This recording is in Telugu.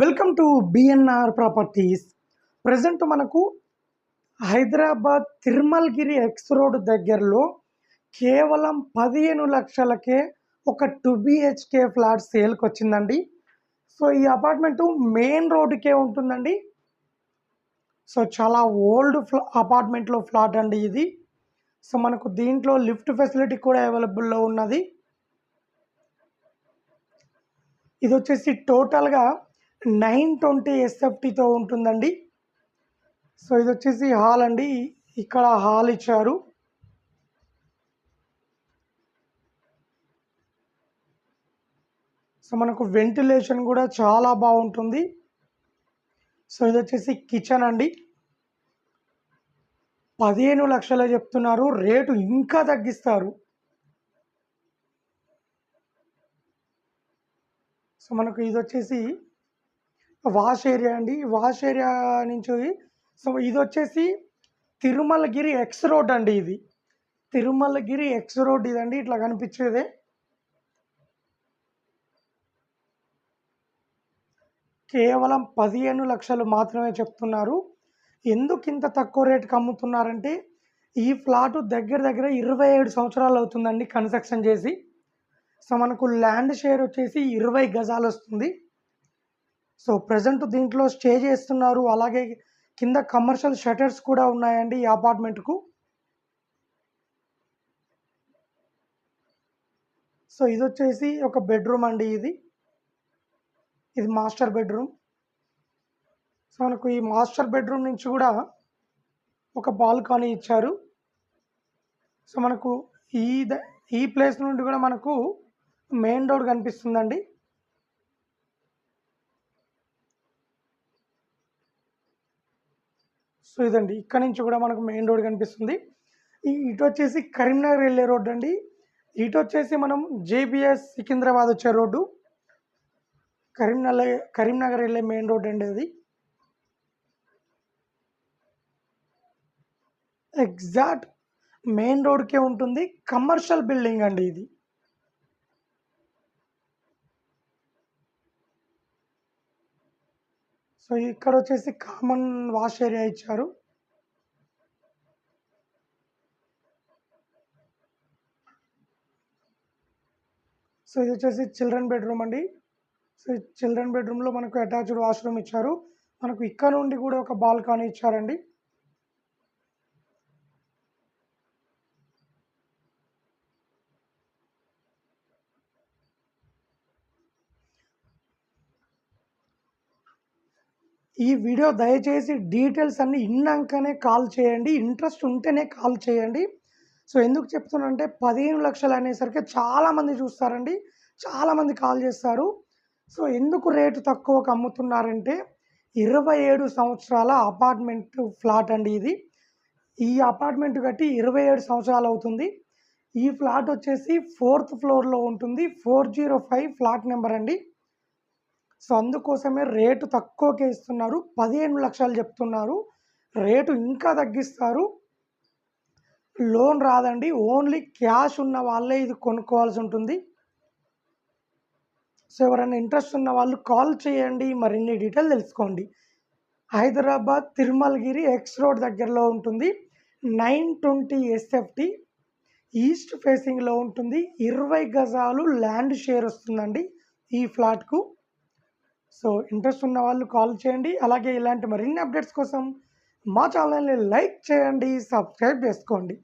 Welcome to BNR properties present మనకు హైదరాబాద్ తిరుమలగిరి ఎక్స్ రోడ్ దగ్గరలో కేవలం పదిహేను లక్షలకే ఒక టూ బిహెచ్కే ఫ్లాట్ సేల్కి వచ్చిందండి. సో ఈ అపార్ట్మెంట్ మెయిన్ రోడ్డుకే ఉంటుందండి. సో చాలా ఓల్డ్ ఫ్లా అపార్ట్మెంట్లో ఫ్లాట్ అండి ఇది. సో మనకు దీంట్లో లిఫ్ట్ ఫెసిలిటీ కూడా అవైలబుల్లో ఉన్నది. ఇది వచ్చేసి టోటల్గా నైన్ ట్వంటీ ఎస్ఎఫ్టీతో ఉంటుందండి. సో ఇది వచ్చేసి హాల్ అండి. ఇక్కడ హాల్ ఇచ్చారు. సో మనకు వెంటిలేషన్ కూడా చాలా బాగుంటుంది. సో ఇది వచ్చేసి కిచెన్ అండి. పదిహేను లక్షలు చెప్తున్నారు. రేటు ఇంకా తగ్గిస్తారు. సో మనకు ఇది వచ్చేసి వాష్ ఏరియా అండి. వాష్ ఏరియా నుంచి సో ఇది వచ్చేసి తిరుమలగిరి ఎక్స్ రోడ్ అండి ఇది. తిరుమలగిరి ఎక్స్ రోడ్ ఇదండి. ఇట్లా కనిపించేదే. కేవలం పదిహేను లక్షలు మాత్రమే చెప్తున్నారు. ఎందుకు ఇంత తక్కువ రేటుకి అమ్ముతున్నారంటే ఈ ఫ్లాట్ దగ్గర దగ్గర ఇరవై ఏడు సంవత్సరాలు అవుతుందండి కన్స్ట్రక్షన్ చేసి. సో మనకు ల్యాండ్ షేర్ వచ్చేసి ఇరవై గజాలు వస్తుంది సో ప్రజెంట్ దీంట్లో స్టే చేస్తున్నారు. అలాగే కింద కమర్షియల్ షటర్స్ కూడా ఉన్నాయండి ఈ అపార్ట్మెంట్కు. సో ఇది వచ్చేసి ఒక బెడ్రూమ్ అండి ఇది. ఇది మాస్టర్ బెడ్రూమ్. సో మనకు ఈ మాస్టర్ బెడ్రూమ్ నుంచి కూడా ఒక బాల్కనీ ఇచ్చారు. సో మనకు ఈ ద ఈ ప్లేస్ నుండి కూడా మనకు మెయిన్ రోడ్ కనిపిస్తుందండి. సో ఇదండి. ఇక్కడ నుంచి కూడా మనకు మెయిన్ రోడ్ కనిపిస్తుంది. ఈ ఇటు వచ్చేసి కరీంనగర్ వెళ్ళే రోడ్డు అండి. ఇటు వచ్చేసి మనం జేబిఎస్ సికింద్రాబాద్ వచ్చే రోడ్డు. కరీంనగర్ కరీంనగర్ వెళ్ళే మెయిన్ రోడ్ అండి అది. ఎగ్జాక్ట్ మెయిన్ రోడ్కే ఉంటుంది. కమర్షియల్ బిల్డింగ్ అండి ఇది. సో ఇక్కడ వచ్చేసి కామన్ వాష్ ఏరియా ఇచ్చారు. సో ఇది వచ్చేసి చిల్డ్రన్ బెడ్రూమ్ అండి. సో చిల్డ్రన్ బెడ్రూమ్లో మనకు అటాచ్డ్ వాష్రూమ్ ఇచ్చారు. మనకు ఇక్కడ నుండి కూడా ఒక బాల్కనీ ఇచ్చారండి. ఈ వీడియో దయచేసి డీటెయిల్స్ అన్ని ఇన్నాకనే కాల్ చేయండి. ఇంట్రెస్ట్ ఉంటేనే కాల్ చేయండి. సో ఎందుకు చెప్తున్నానంటే పదిహేను లక్షలు అనేసరికి చాలామంది చూస్తారండి. చాలామంది కాల్ చేస్తారు. సో ఎందుకు రేటు తక్కువకు అమ్ముతున్నారంటే ఇరవై ఏడు సంవత్సరాల అపార్ట్మెంట్ ఫ్లాట్ అండి ఇది. ఈ అపార్ట్మెంట్ కట్టి ఇరవై ఏడు సంవత్సరాలు అవుతుంది. ఈ ఫ్లాట్ వచ్చేసి ఫోర్త్ ఫ్లోర్లో ఉంటుంది. Four zero five flat number అండి. సో అందుకోసమే రేటు తక్కువకే ఇస్తున్నారు. పదిహేను లక్షలు చెప్తున్నారు. రేటు ఇంకా తగ్గిస్తారు. లోన్ రాదండి. ఓన్లీ క్యాష్ ఉన్న వాళ్ళే ఇది కొనుక్కోవాల్సి ఉంటుంది. సో ఎవరైనా ఇంట్రెస్ట్ ఉన్న వాళ్ళు కాల్ చేయండి. మరిన్ని డీటెయిల్ తెలుసుకోండి. హైదరాబాద్ తిరుమలగిరి ఎక్స్ రోడ్ దగ్గరలో ఉంటుంది. నైన్ ట్వంటీ ఎస్ఎఫ్టీ ఈస్ట్ ఫేసింగ్లో ఉంటుంది. ఇరవై గజాలు ల్యాండ్ షేర్ వస్తుందండి ఈ ఫ్లాట్కు. సో ఇంట్రెస్ట్ ఉన్న వాళ్ళు కాల్ చేయండి. అలాగే ఇలాంటి మరిన్ని అప్డేట్స్ కోసం మా ఛానల్ని లైక్ చేయండి సబ్స్క్రైబ్ చేసుకోండి.